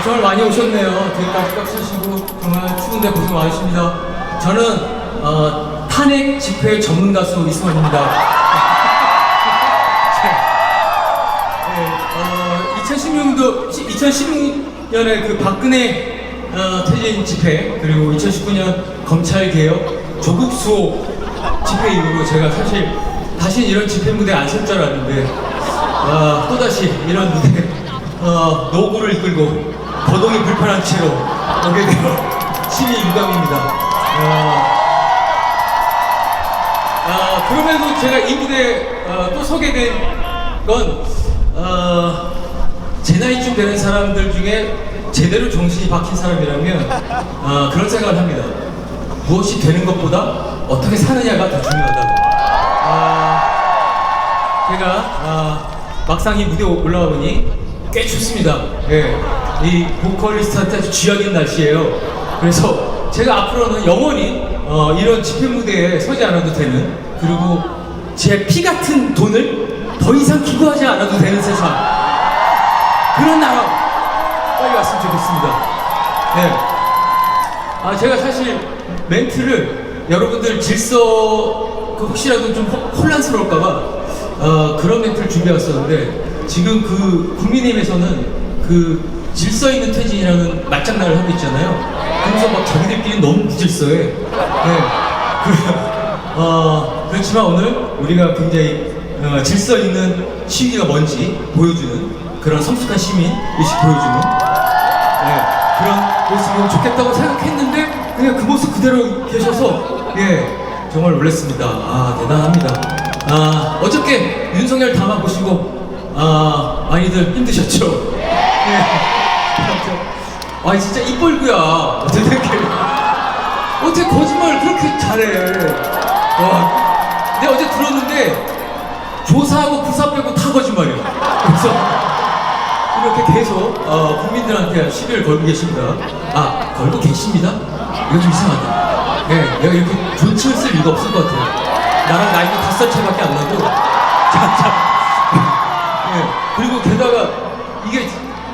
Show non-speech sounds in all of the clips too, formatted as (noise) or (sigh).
아, 정말 많이 오셨네요. 꽉 차시고 정말 추운데 고생 많으십니다. 저는 어, 탄핵 집회 전문 가수 이승환입니다. (laughs) 네, 어, 2016년도 2016년에 그 박근혜 어, 퇴진 집회 그리고 2019년 검찰 개혁 조국 수호 집회 이후로 제가 사실 다시 이런 집회 무대 안 설 줄 알았는데 어, 또 다시 이런 무대 어, 노고를 이끌고 거동이 불편한 채로 오게 되어 심히 유감입니다. 어, 아, 그럼에도 제가 이 무대에 어, 또 서게 된 건, 어, 제 나이쯤 되는 사람들 중에 제대로 정신이 박힌 사람이라면 어, 그런 생각을 합니다. 무엇이 되는 것보다 어떻게 사느냐가 더 중요하다고. 아, 제가 아, 막상 이 무대에 올라와 보니 꽤 춥습니다. 예. 이 보컬리스트한테 쥐약인 날씨예요. 그래서 제가 앞으로는 영원히 어, 이런 집회 무대에 서지 않아도 되는 그리고 제 피 같은 돈을 더 이상 기부하지 않아도 되는 세상 그런 나라 빨리 왔으면 좋겠습니다. 네. 아 제가 사실 멘트를 여러분들 질서 그 혹시라도 좀 호- 혼란스러울까봐 어, 그런 멘트를 준비해왔었는데 지금 그 국민의힘에서는 그 질서 있는 퇴진이라는 말장난을 하고 있잖아요. 그래서 막 자기들끼리 너무 무질서해. 네. 그, 어, 그렇지만 오늘 우리가 굉장히 어, 질서 있는 시위가 뭔지 보여주는 그런 성숙한 시민 의식 보여주는 예, 그런 모습이면 좋겠다고 생각했는데 그냥 그 모습 그대로 계셔서 예 정말 놀랐습니다. 아 대단합니다. 아 어저께 윤석열 담아 보시고 아 많이들 힘드셨죠? 예. 아 진짜 입 벌구야 어떻게 어떻게 거짓말을 그렇게 잘해? 와, 내가 어제 들었는데 조사하고 부사 빼고 다 거짓말이야. 그래서 이렇게 계속 어, 국민들한테 시비를 걸고 계십니다. 아 걸고 계십니다. 이거 좀 이상하다. 네, 내가 이렇게 존칭을 쓸 이유가 없을 것 같아요. 나랑 나이도 다섯 차이밖에 안 나고.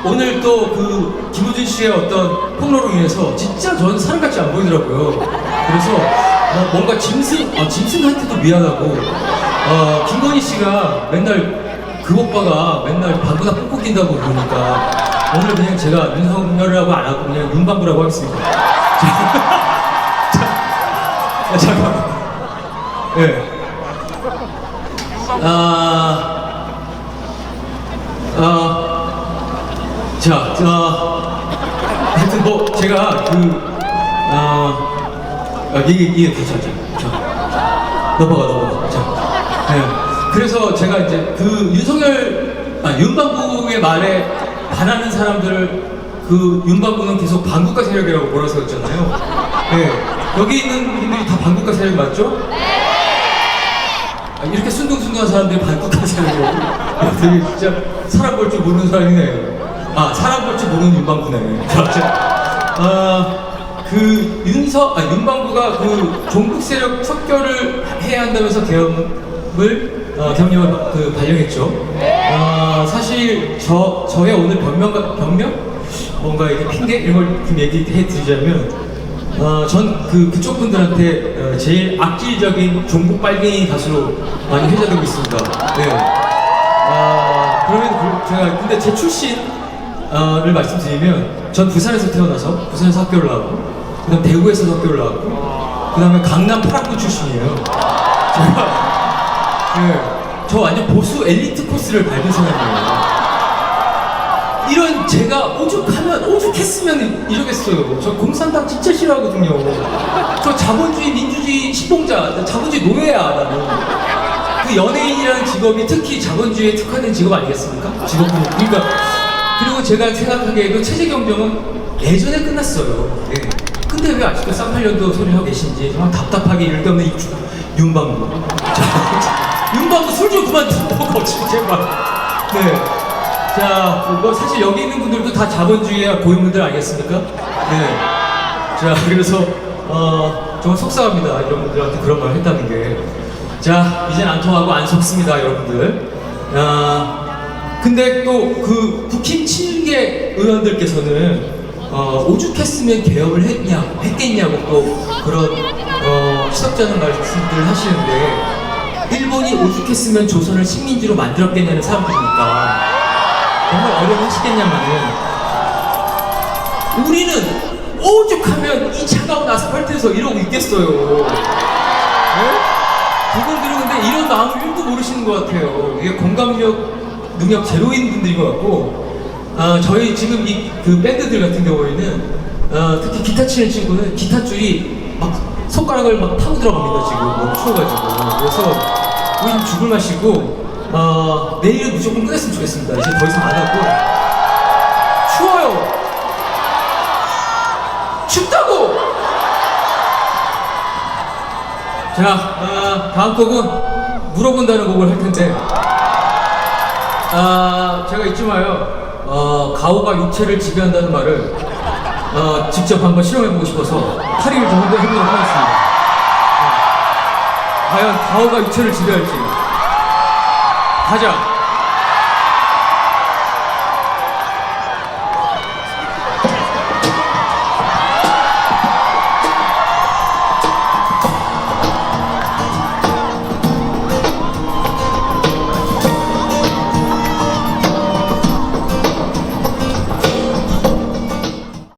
오늘 또 그 김우진 씨의 어떤 폭로로 인해서 진짜 저는 사람 같지 안 보이더라고요. 그래서 어, 뭔가 짐승, 아, 짐승한테도 미안하고 어, 김건희 씨가 맨날 그 오빠가 맨날 방구다 뿜고 낀다고 그러니까 오늘 그냥 제가 윤석열이라고 안 하고 그냥 윤방구라고 하겠습니다. (laughs) 자, 자, 잠깐만. 예. 아, 아, 자, 자, 하여튼 뭐 제가 그, 아, 아 이게 이게 괜찮죠. 자, 넘어가 넘어가. 자, 예. 그래서 제가 이제 그 윤석열, 아 윤방구의 말에 반하는 사람들을 그 윤방구는 계속 반국가 세력이라고 몰아세웠잖아요. 예. 여기 있는 분들이 다 반국가 세력 맞죠? 아, 이렇게 순둥순둥한 사람들이 반국가 세력이라고. 야, 되게 진짜 사람 볼 줄 모르는 사람이네. 아, 사람 볼 줄 모르는 윤방구네. 자, 자, 아, 그 윤서, 아, 윤방구가 그 종북 세력 척결을 해야 한다면서 계엄을, 어, 계엄령을 그 발령했죠. 아, 사실 저, 저의 오늘 변명과, 변명? 뭔가 이렇게 핑계? 이런 걸좀 얘기해 드리자면, 어, 전 그, 그쪽 분들한테 어, 제일 악질적인 종북 빨갱이 가수로 많이 회자되고 있습니다. 네. 아, 그러면 그, 제가, 근데 제 출신 을 말씀드리면, 전 부산에서 태어나서, 부산에서 학교를 나왔고, 그 다음 대구에서 학교를 나왔고, 그 다음에 강남 파랑구 출신이에요. 제가, 네, 저 완전 보수 엘리트 코스를 밟은 사람이에요. 이런 제가 오죽하면 오죽했으면 이러겠어요. 저 공산당 진짜 싫어하거든요. 저 자본주의 민주주의 신봉자, 자본주의 노예야 나는. 그 연예인이라는 직업이 특히 자본주의에 특화된 직업 아니겠습니까? 직업 그러니까 그리고 제가 생각하기에도 체제 경쟁은 예전에 끝났어요. 예. 근데 왜 아직도 쌍팔년도 소리 하고 계신지 정말 답답하게 데 없는 이 주- 윤방구. 자, (laughs) 윤방구 술 좀 그만 듣고 지금 제발. 네. 자, 뭐 사실 여기 있는 분들도 다 자본주의와 고인분들 아니겠습니까? 네. 자, 그래서 어 정말 속상합니다. 이런 분들한테 그런 말 했다는 게. 자, 이젠 안 통하고 안 속습니다, 여러분들. 아, 근데 또 그 국힘 친계 의원들께서는 어, 오죽했으면 개혁을 했냐, 했겠냐고 또 그런 어, 시석자는 말씀들을 하시는데 일본이 오죽했으면 조선을 식민지로 만들었겠냐는 사람들이니까 정말 어려워하시겠냐마는 우리는 오죽하면 이 차가운 아스팔트에서 이러고 있겠어요. 네? 그분들은 근데 이런 마음을 1도 모르시는 것 같아요. 이게 공감력, 능력 제로인 분들인 것 같고, 아, 저희 지금 이 그 밴드들 같은 경우에는, 아, 특히 기타 치는 친구는 기타 줄이 막 손가락을 막 타고 들어갑니다, 지금. 너무 추워가지고. 그래서 우린 죽을 마시고, 어, 내일은 무조건 끝냈으면 좋겠습니다. 이제 더 이상 안 하고. 추워요! 춥다고! 자, 아, 다음 곡은 물어본다는 곡을 할 텐데, 아, 제가 잊지 마요. 어, 가오가 육체를 지배한다는 말을 어, 직접 한번 실험해보고 싶어서 탈의를 좀 한번 해보도록 하겠습니다. 어, 과연 가오가 육체를 지배할지. 가자.